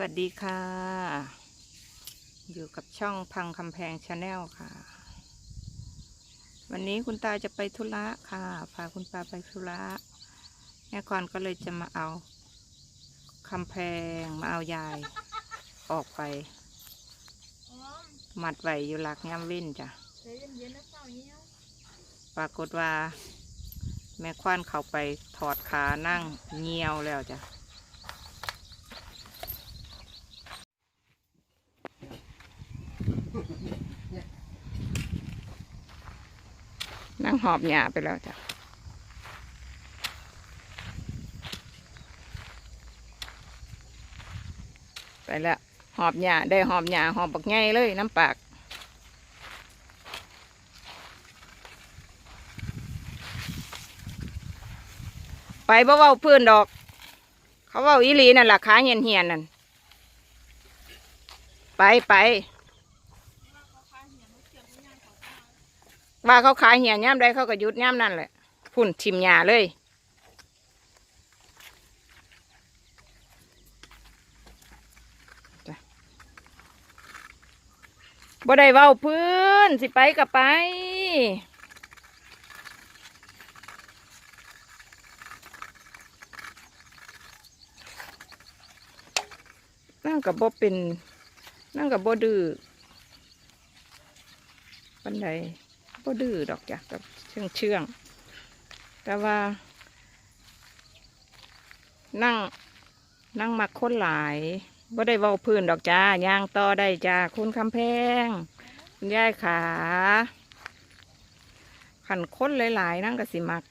วัสดีค่ะ อยู่กับช่องพังคำแพงชาแนลค่ะ วันนี้คุณตาจะไปธุระค่ะ พาคุณตาไปธุระแม่กอนก็เลยจะมาเอาคำแพงมาเอายายออกไป มัดไว้อยู่หลักย่ำวินจ้ะใจเย็นๆนะเปล่าเนี้ยปรากฏว่า แม่ควานเขาไปถอดขานั่งเงียวแล้วจ้ะ นั่งหอบหยาไปแล้วจ้ะไปแล้วหอบหยาได้หอบหยาหอบบักไงเลยน้ำปากไปบ่เว้าพื้นดอก เขาเว้าอีหลีนั่นล่ะขาเหียนเหียนนั่นไปไป ว่าเขาขายเหียย่ำใดเขาก็ยุดย่ำนั่นแหละพุ่นทิมหยาเลย บ่ได้เว้าพื้นสิไปกับไป นั่งกับบ่เป็น นั่งกับบ่ดื้อปันใด บ่ดื้อดอกจ้ะกับเชื่องเชื่องแต่ว่า นั่ง นั่งมักคนหลายบ่ได้เว้าพื้นดอกจ้าย่างต่อได้จ้าคุณคำแพง คุณยายขาขันค้นหลาย ๆ นั่งก็สิมัก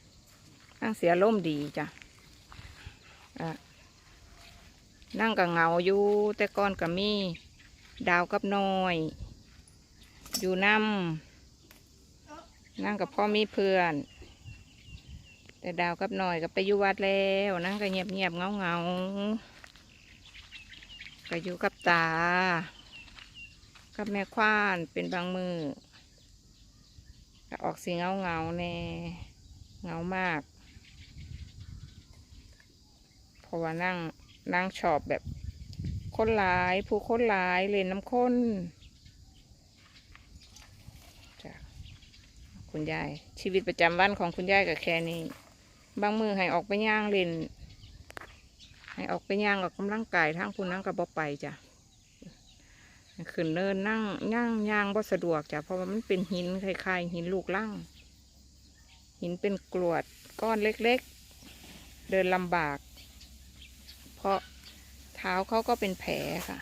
นั่งเสียล่มดีจ้ะนั่งกับเงาอยู่ แต่ก่อนกับมี ดาวกับน้อย อยู่น้ำ นั่งกับพ่อมีเพื่อน แต่ดาวกับหน้อยก็ไปอยู่วัดแล้วนั่งก็เงียบเงียบๆเงาเงาๆก็อยู่กับตา กับแม่ควานเป็นบางมือก็ออกสีเงาเงาแน่เงามากเพราะว่านั่งนางชอบแบบคนหลาย ผู้คนหลายเล่นน้ำข้นจ้ะ คุณยาย ชีวิตประจำวันของคุณยายก็แค่นี้ บางมือให้ออกไปย่างเล่นให้ออกไปย่างออกกำลังกายทั้งคุณนั่งกับบอไปจ้ะขึ้นเนินนั่งย่างย่างบ่สะดวกจ้ะเพราะว่ามันเป็นหินคล้ายๆหินลูกล่างหินเป็นกรวดก้อนเล็กๆ เดินลำบาก เพราะเท้าเขาก็เป็นแผลค่ะ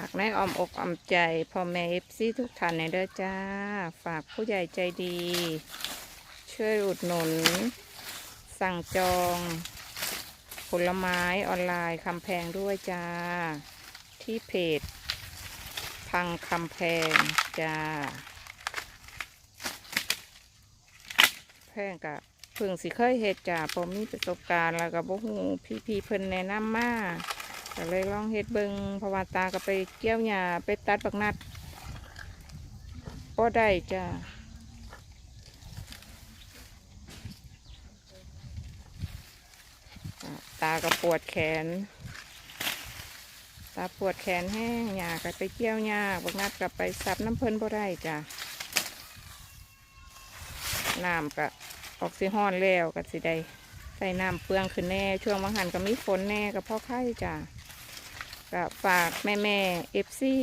ากในอ้อมอกอ้อมใจพ่อแม่เอฟซีทุกท่านในเด้อจ้า ฝากผู้ใหญ่ใจดี ช่วยอุดหนุน สั่งจอง ผลไม้ออนไลน์คำแพงด้วยจ้า ที่เพจ พังคำแพงจ้า แพงกะเพิ่งสิเคยเฮ็ดจ้าพอมีประสบการณ์แล้วก็บ่ฮู้พี่ๆเพิ่นแนะนำมา ก็เลยลองเฮ็ดเบิงเพราะว่าตาก็ไปเกี่ยวหญ้าไปตัดบักนัดก็ได้จ้าอะตาก็ปวดแขน ตาปวดแขนแห้งหญ้าก็ไปเกี่ยวหญ้าบักนัดก็ไปซับน้ำเพลินบ่ได้จ้าน้ำก็ออกซิฮอนแล้วก็สิได้ใส่น้ำเปลืองขึ้นแน่ ช่วงบางหันก็มีฝนแน่ก็พ่อไข่จ้า ก็ฝากแม่แม่เอฟซี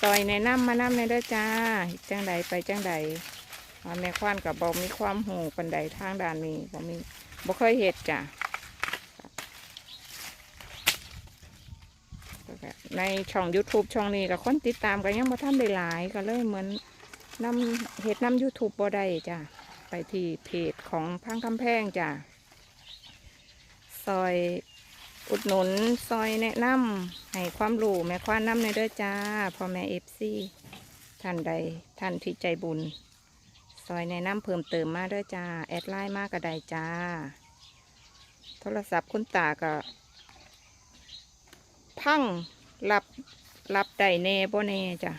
ซอยแนะนำมาน้ำในเด้อจ้าจังใดไปจังใดแม่ควานกับบอกมีความหูปันใดทางด้านนี้บ่มีบ่เคยเฮ็ดจ้ะในช่อง YouTube ช่องนี้กับคนติดตามก็ยังบ่ทันได้หลายก็เลยเหมือนนำเห็ดนำ YouTube บ่ได้จ้ะ ไปที่เพจของพังคำแพงจ้ะ ซอย อุดหนุนซอยแนะนำให้ความรู้แม่ควานนำในเด้อจ้าพ่อแม่เอฟซีท่านใดท่านที่ใจบุญ ซอยแนะนำเพิ่มเติมมาเด้อจ้า แอดไลน์มากก็ได้จ้า โทรศัพท์คุณตาก็พังรับรับได้แน่บ่แน่จ้ะ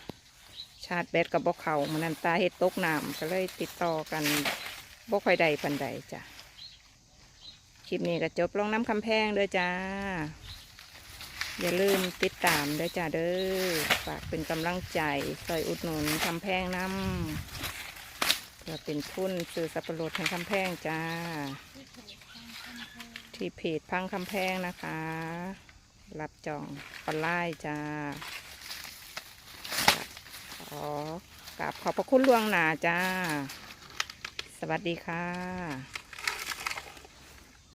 ชาร์จแบตกับบ่เขามันนันตาเฮ็ดตกน้ำก็เลยติดต่อกันบ่ค่อยได้ปันใดจ้ะ ลิปนี้ก็จบลงน้ำคำแพงเด้อจ้า อย่าลืมติดตามเด้อจ้าเด้อ ฝากเป็นกำลังใจซอยอุดหนุนคำแพงน้ำเพื่อเป็นทุนซื้อสับปะรดให้คำแพงจ้า ที่เพจพังคำแพงนะคะ รับจองออนไลน์จ้า ขอกราบขอบพระคุณล่วงหน้าจ้า สวัสดีค่ะ